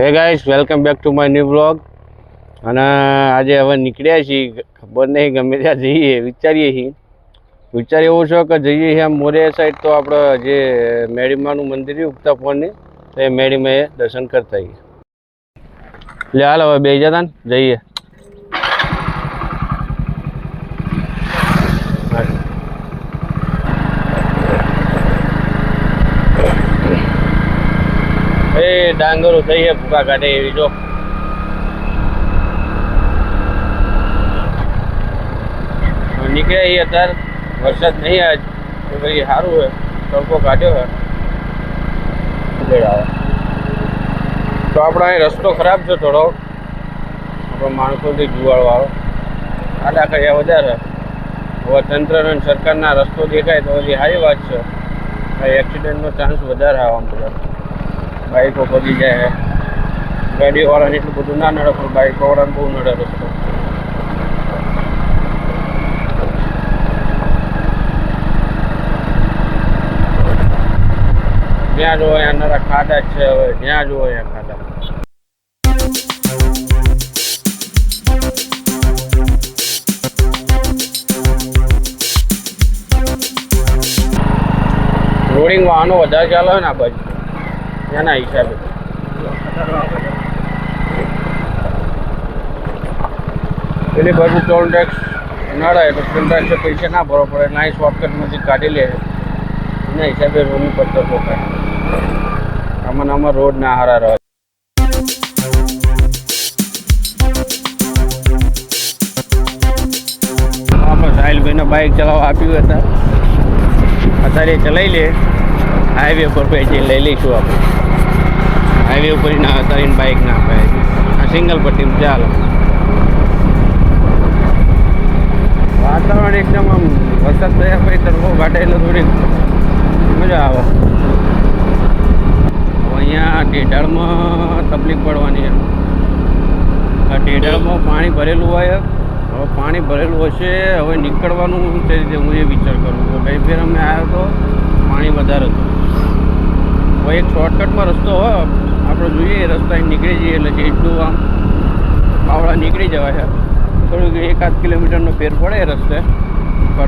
Hey guys welcome back to my new blog અને આજે હવે નીકળ્યા છીએ. ખબર નહીં, ગમે ત્યાં જઈએ, વિચારીએ છીએ. વિચાર એવો છે કે જઈએ છીએ આમ મોરિયા સાઈડ તો આપણે જે મેડીમાનું મંદિર ઉગતા ફોનની, તો એ મેડીમાં દર્શન કરતા આવીએ. એટલે હાલ હવે બે જતા ને, જઈએ. એ ડાંગરો થઈ છે ભૂકા કાઢે એવી, જો. નીકળ્યા એ અત્યારે. વરસાદ નહીં આજ. તો પછી સારું હોય તડકો કાઢ્યો હોય તો આપણો અહીં રસ્તો ખરાબ છે થોડો. આપણો માણસોથી જુવાળવાળો. આડા કર્યા વધારે. હવે તંત્ર અને સરકારના રસ્તો દેખાય તો પછી સારી વાત છે. એક્સિડન્ટનો ચાન્સ વધારે આવવા બધા બાઈકો પડી જાય. ગાડીવાળાને એટલું બધું ના નડે, પણ બાઈકો વાળાને બહુ નડે રસ્તો. જ્યાં જોવો નરા ખાડા છે હવે. જ્યાં જોવો ત્યાં ખાડા રોડિંગ વાહનો વધારે ચાલે ને બાજુ? એના હિસાબે. પેલી બાજુ ટોલ ટેક્સ નડે એટલે ટોલ ટેક્સ પૈસા ના ભરવો પડે, ના શોર્ટકટમાંથી કાઢી લે. એના હિસાબે રોડની પદ્ધતો થાય આમાં આમાં રોડ ના હારા રહે. આપણે સાહિલભાઈને બાઇક ચલાવવા આપ્યું હતા. અત્યારે ચલાવી લે. હાઈવે ઉપર પછી લઈ લઈશું આપણે. હાઈવે ઉપર ના અત્યારે બાઇક ના અપાય આ સિંગલ પટ્ટીમાં ચાલો. વાતાવરણ એકદમ આમ વરસાદ થયા પછી તડકો કાઢે એટલે થોડીક મજા આવે. અહીંયા ઢેઢાળમાં તકલીફ પડવાની આ ઢેઢાળમાં પાણી ભરેલું હોય. હવે પાણી ભરેલું હશે, હવે નીકળવાનું તે રીતે હું એ વિચાર કરું છું. ગઈ ફેર અમે આવ્યો તો પાણી વધારે હતું. હવે એક શોર્ટકટમાં રસ્તો હોય, આપણે જોઈએ રસ્તા નીકળી જઈએ એટલે જેટલું આમ પાવડા નીકળી જવાય છે. થોડુંક એકાદ કિલોમીટરનો ફેર પડે રસ્તે.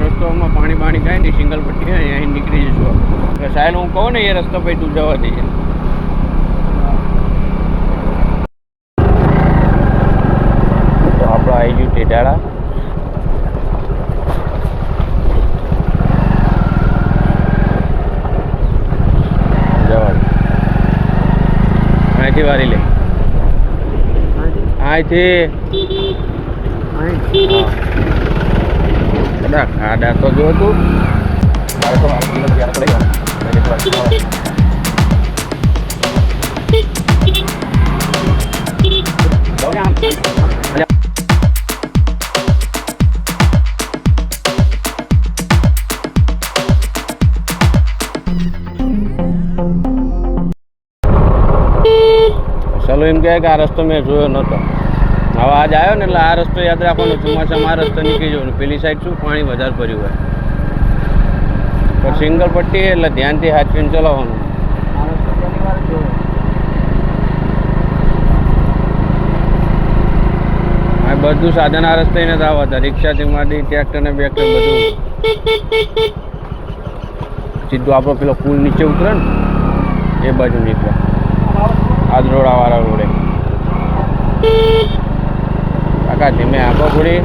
રસ્તોમાં પાણી પાણી કાંઈ નહીં સિંગલ પટ્ટી હોય અહીં નીકળી જઈશું સાહેબ, હું કહું ને, એ રસ્તો પછી તું જવા દઈએ તો આપણે આવી ગયું ટેટાળા જવા દે. અહીંથી વારી લે અહીંથી બધા ખાડા તો જો તું ચલો એમ કહે કે આ રસ્તો મેં જોયો નહોતો હવે આજ આવ્યો ને એટલે આ રસ્તો યાદ રાખવાનો ચોમાસામાં આ રસ્તો નીકળી જવાનું. પેલી સાઈડ શું? પાણી વધારે ભર્યું હોય. પણ સિંગલ પટ્ટી એટલે ધ્યાનથી હાથવીને ચલાવવાનું. બધું સાધન આ રસ્તે નથી આવતા રિક્ષાથી માંડી ટ્રેક્ટર ને બેક્ટર બધું. સીધું આપણો પેલો પુલ નીચે ઉતરે ને, એ બાજુ નીકળે. આદરોડા વાળા રોડે. કાકા ધીમે આપો થોડી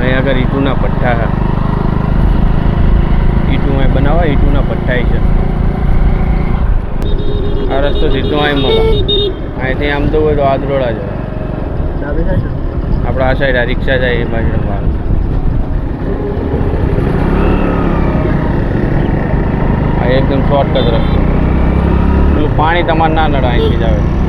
અહીંયા આગળ ઈટુના પઠ્ઠા ઈટુ અહીં બનાવવા ઈટુના પઠ્ઠા છે. આ રસ્તો સીધો અહીં મળે. અહીંથી આમ તો હોય તો આદરોડા જાય આપણે આ સાઈડ આ રિક્ષા જાય, એ બાજુ આ એકદમ શોર્ટકટ રસ્તો. પાણી તમારે ના નડાય અહીંથી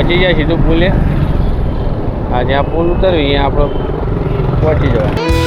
પહોંચી જાય સીધું પુલે આ જ્યાં પુલ ઉતર્યું અહીંયા આપણે પહોંચી જવાનું.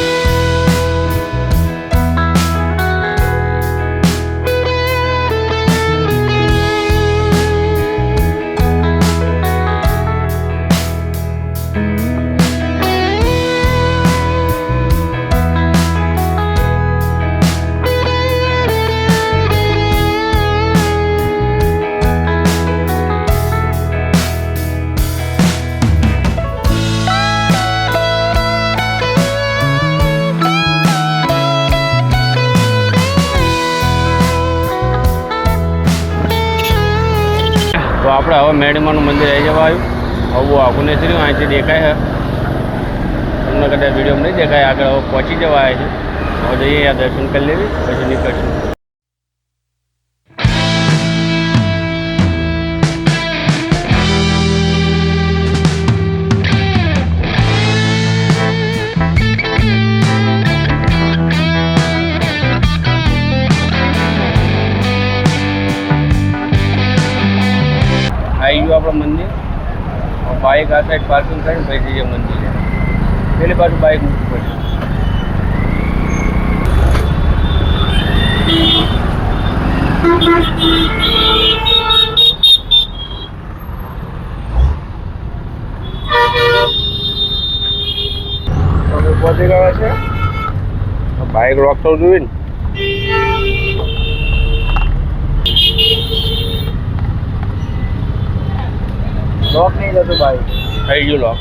આપણે હવે મેડમાનું મંદિર આવી જવા આવ્યું. હવે આખું નથી રહ્યું અહીંથી દેખાય તમને કદાચ વિડીયોમાં નહીં દેખાય, આગળ હવે પહોંચી જવા આવે છે. હવે જઈએ દર્શન કરી લેવી, પછી નીકળશું. આવી ગયું આપણે મંદિર. બાઇક આ સાઈડ પાર્કિંગ કરીને પછી જઈએ મંદિરે. પેલી બાજુ બાઇક મૂકવું પડશે પહોંચી ગયા છે? બાઇક રોક થવું જોઈએ ને? લોક નહીં જતું ભાઈ. થઈ ગયું લોક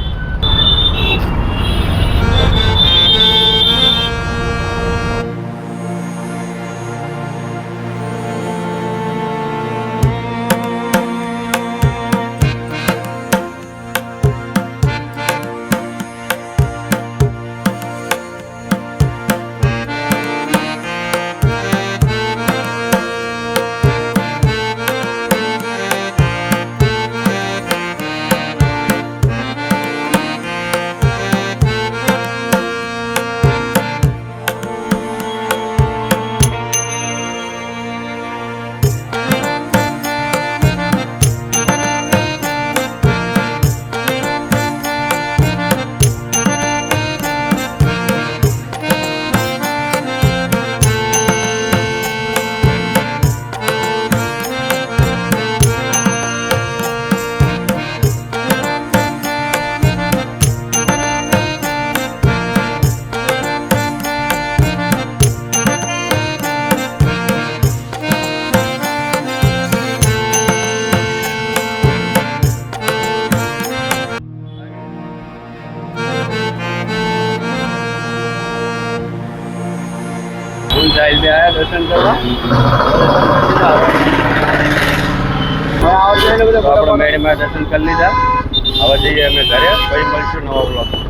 ફૂલ સાઈડ બે આવ્યા દર્શન કરવા. આપણે મેળીમાં દર્શન કરી લીધા. હવે જઈએ અમે ઘરે પછી મળીશું નવા બ્લોગ